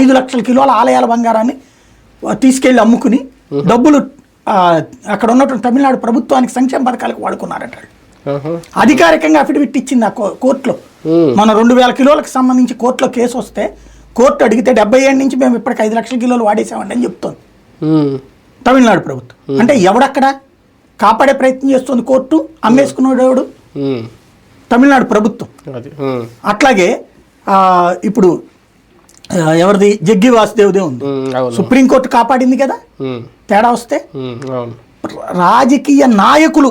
ఐదు లక్షల కిలోల ఆలయాల బంగారాన్ని తీసుకెళ్ళి అమ్ముకుని డబ్బులు అక్కడ ఉన్నటువంటి తమిళనాడు ప్రభుత్వానికి సంక్షేమ పథకాలకు వాడుకున్నారట. అధికారికంగా అఫిడవిట్ ఇచ్చింది ఆ కోర్టులో. మన రెండు వేల కిలోలకు సంబంధించి కోర్టులో కేసు వస్తే కోర్టు అడిగితే డెబ్బై ఏడు నుంచి మేము ఇప్పటికి ఐదు లక్షల కిలోలు వాడేసామండి అని చెప్తోంది. తమిళనాడు ప్రభుత్వం అంటే ఎవడక్కడ కాపాడే ప్రయత్నం చేస్తుంది కోర్టు అమ్మేసుకున్నాడు. తమిళనాడు ప్రభుత్వం. అట్లాగే ఇప్పుడు ఎవరిది? జగ్గి వాసుదేవ్దే ఉంది. సుప్రీంకోర్టు కాపాడింది కదా. తేడా వస్తే? రాజకీయ నాయకులు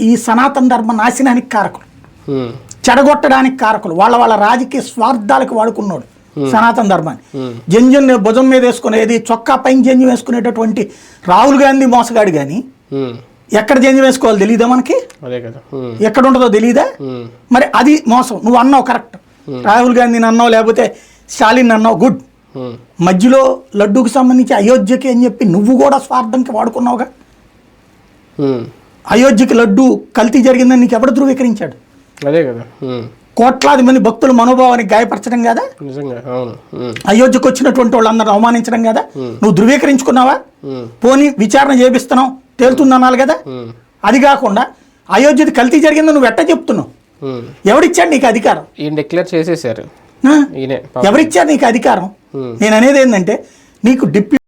ఈ సనాతన ధర్మ నాశనానికి కారకులు. చెడగొట్టడానికి కారకులు. వాళ్ళ వాళ్ళ రాజకీయ స్వార్థాలకు వాడుకున్నాడు సనాతన ధర్మాన్ని. జంజన్ భుజం మీద వేసుకునేది చొక్కా పైన జంజం వేసుకునేటటువంటి రాహుల్ గాంధీ మోసగాడు కానీ. ఎక్కడ జంజం వేసుకోవాలి తెలియదా మనకి. ఎక్కడ ఉంటుందో తెలియదా. మరి అది మోసం. నువ్వు అన్నావు కరెక్ట్. రాహుల్ గాంధీని అన్నావు లేకపోతే స్టాలిన్ అన్నావు గుడ్ ఉమ్. మధ్యలో లడ్డూకి సంబంధించి అయోధ్యకి అని చెప్పి నువ్వు కూడా స్వార్థంకి వాడుకున్నావుగా ఉమ్. అయోధ్యకి లడ్డు కల్తీ జరిగిందని నీకు ఎవడు ధృవీకరించాడు అదే కదా ఉమ్. కోట్లాది మంది భక్తుల మనోభావానికి గాయపరచడం కదా. అయోధ్యకు వచ్చినటువంటి వాళ్ళందరూ అవమానించడం కదా నువ్వు ధృవీకరించుకున్నావా. పోనీ విచారణ చేపిస్తున్నావు తేలుతుంది అనాలి కదా. అది కాకుండా అయోధ్యది కల్తీ జరిగిందని నువ్వు ఎట్ట చెప్తున్నావు. ఎవడిచ్చాడు నీకు అధికారం ఈయన డిక్లేర్ చేసేసారు ఎవరిచ్చారు నీకు అధికారం. నేను అనేది ఏంటంటే నీకు డిప్యూ